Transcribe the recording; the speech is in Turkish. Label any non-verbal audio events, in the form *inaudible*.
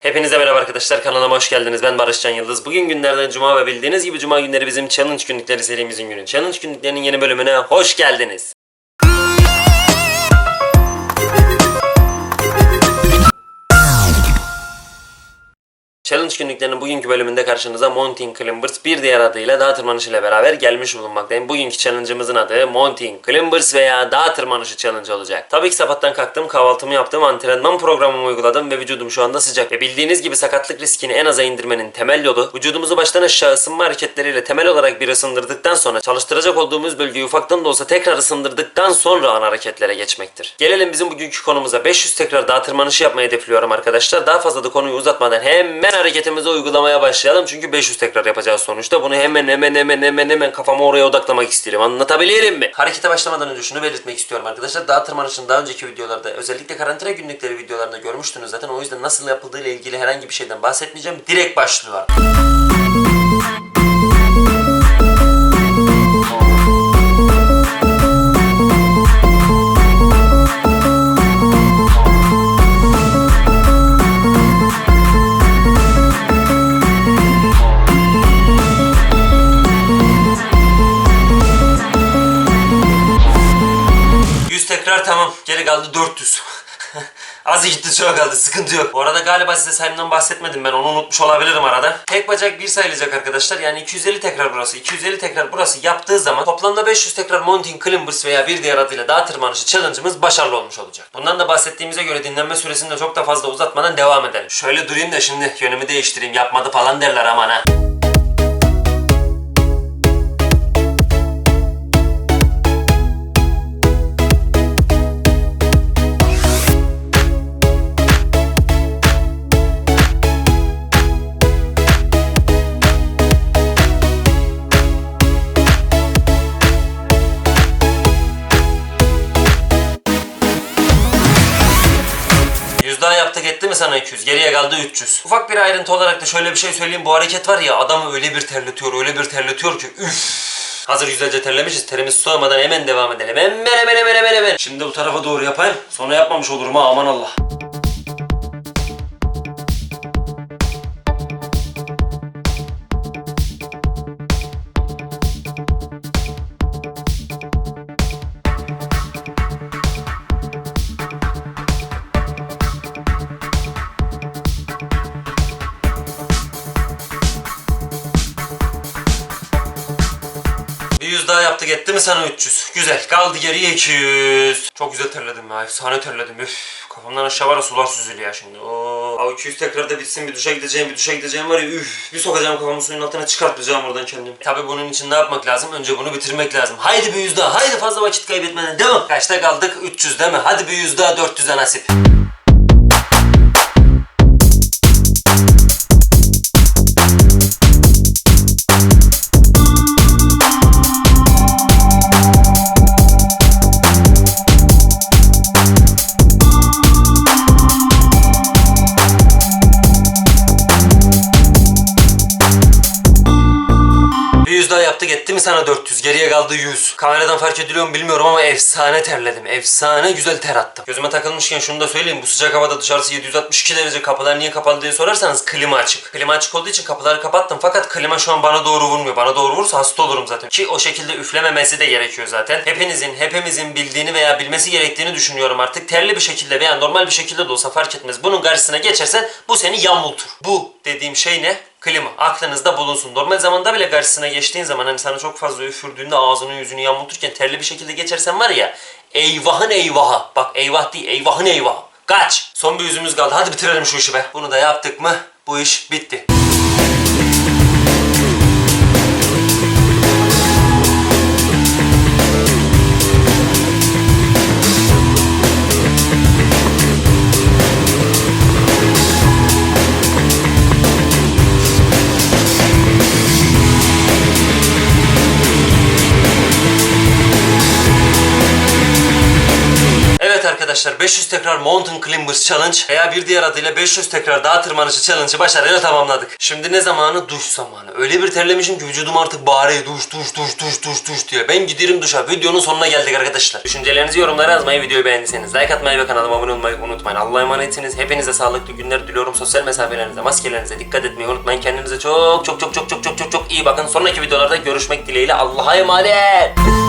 Hepinize merhaba arkadaşlar kanalıma hoş geldiniz. Ben Barış Can Yıldız. Bugün günlerden cuma ve bildiğiniz gibi cuma günleri bizim challenge günlükleri serimizin günü. Challenge günlüklerinin yeni bölümüne hoş geldiniz. Challenge günlüklerinin bugünkü bölümünde karşınıza Mountain Climbers bir diğer adıyla dağ tırmanışı ile beraber gelmiş bulunmaktayım. Bugünkü challenge'ımızın adı Mountain Climbers veya dağ tırmanışı challenge olacak. Tabii ki sabahtan kalktım, kahvaltımı yaptım, antrenman programımı uyguladım ve vücudum şu anda sıcak. Ve bildiğiniz gibi sakatlık riskini en aza indirmenin temel yolu vücudumuzu baştan aşağı ısınma hareketleriyle temel olarak bir ısındırdıktan sonra çalıştıracak olduğumuz bölgeyi ufaktan da olsa tekrar ısındırdıktan sonra ana hareketlere geçmektir. Gelelim bizim bugünkü konumuza 500 tekrar dağ tırmanışı yapmayı hedefliyorum arkadaşlar. Daha fazla da konuyu uzatmadan hemen hareketimizi uygulamaya başlayalım. Çünkü 500 tekrar yapacağız sonuçta. Bunu hemen hemen hemen hemen hemen kafama oraya odaklamak istiyorum. Anlatabilirim mi? Harekete başlamadan önce şunu belirtmek istiyorum arkadaşlar. Dağ tırmanışını daha önceki videolarda özellikle karantina günlükleri videolarında görmüştünüz zaten. O yüzden nasıl yapıldığı ile ilgili herhangi bir şeyden bahsetmeyeceğim. Direkt başlıyorum. Geri kaldı 400. *laughs* Az gitti çok kaldı sıkıntı yok. Bu arada galiba size sayımdan bahsetmedim ben onu unutmuş olabilirim arada. Tek bacak bir sayılacak arkadaşlar yani 250 tekrar burası 250 tekrar burası yaptığı zaman toplamda 500 tekrar Mountain Climbers veya bir diğer adıyla dağ tırmanışı challenge'ımız başarılı olmuş olacak. Bundan da bahsettiğimize göre dinlenme süresini de çok da fazla uzatmadan devam edelim. Şöyle durayım da şimdi yönümü değiştireyim yapmadı falan derler aman ha. Yaptık etti mi sana 200? Geriye kaldı 300. Ufak bir ayrıntı olarak da şöyle bir şey söyleyeyim. Bu hareket var ya adamı öyle bir terletiyor, öyle bir terletiyor ki üf. Hazır güzelce terlemişiz. Terimiz soğumadan hemen devam edelim. Hemen hemen hemen hemen hemen. Şimdi bu tarafa doğru yapayım. Sonra yapmamış olurum ha aman Allah. Bir yüz daha yaptık etti mi sana 300. Güzel. Kaldı geriye 200. Çok güzel terledim ya. Efsane terledim. Üf. Kafamdan aşağı var sular süzülüyor şimdi. Oo. Abi 200 tekrar da bitsin. Bir duşa gideceğim, bir duşa gideceğim var ya. Üf. Bir sokacağım kafamı suyun altına çıkartmayacağım oradan kendimi. Tabi bunun için ne yapmak lazım? Önce bunu bitirmek lazım. Haydi bir yüz daha. Haydi fazla vakit kaybetmeden. Devam. Kaçta kaldık? 300 değil mi? Hadi bir yüz daha 400'e nasip. Yüz daha yaptık etti mi sana 400? Geriye kaldı 100. Kameradan fark ediliyor mu bilmiyorum ama efsane terledim. Efsane güzel ter attım. Gözüme takılmışken şunu da söyleyeyim. Bu sıcak havada dışarısı 762 derece kapılar niye kapalı diye sorarsanız klima açık. Klima açık olduğu için kapıları kapattım fakat klima şu an bana doğru vurmuyor. Bana doğru vursa hasta olurum zaten. Ki o şekilde üflememesi de gerekiyor zaten. Hepinizin, hepimizin bildiğini veya bilmesi gerektiğini düşünüyorum artık. Terli bir şekilde veya normal bir şekilde de olsa fark etmez. Bunun karşısına geçersen bu seni yamultur. Bu dediğim şey ne? Klima aklınızda bulunsun. Normal zamanda bile karşısına geçtiğin zaman hani sana çok fazla üfürdüğünde ağzını yüzünü yamulturken terli bir şekilde geçersen var ya eyvahın eyvahı. Bak eyvah değil eyvahın eyvahı. Kaç. Son bir yüzümüz kaldı. Hadi bitirelim şu işi be. Bunu da yaptık mı bu iş bitti. Arkadaşlar arkadaşlar 500 tekrar Mountain Climbers Challenge veya bir diğer adıyla 500 tekrar dağ tırmanışı challenge'ı başarıyla tamamladık. Şimdi ne zamanı? Duş zamanı. Öyle bir terlemişim ki vücudum artık bağırıyor duş duş duş duş duş duş diye. Ben gidiyorum duşa. Videonun sonuna geldik arkadaşlar. Düşüncelerinizi yorumlara yazmayı, videoyu beğendiyseniz like atmayı ve kanalıma abone olmayı unutmayın. Allah'a emanetsiniz. Hepinize sağlıklı günler diliyorum. Sosyal mesafelerinize, maskelerinize dikkat etmeyi unutmayın. Kendinize çok çok çok çok çok çok çok çok iyi bakın. Sonraki videolarda görüşmek dileğiyle. Allah'a emanet.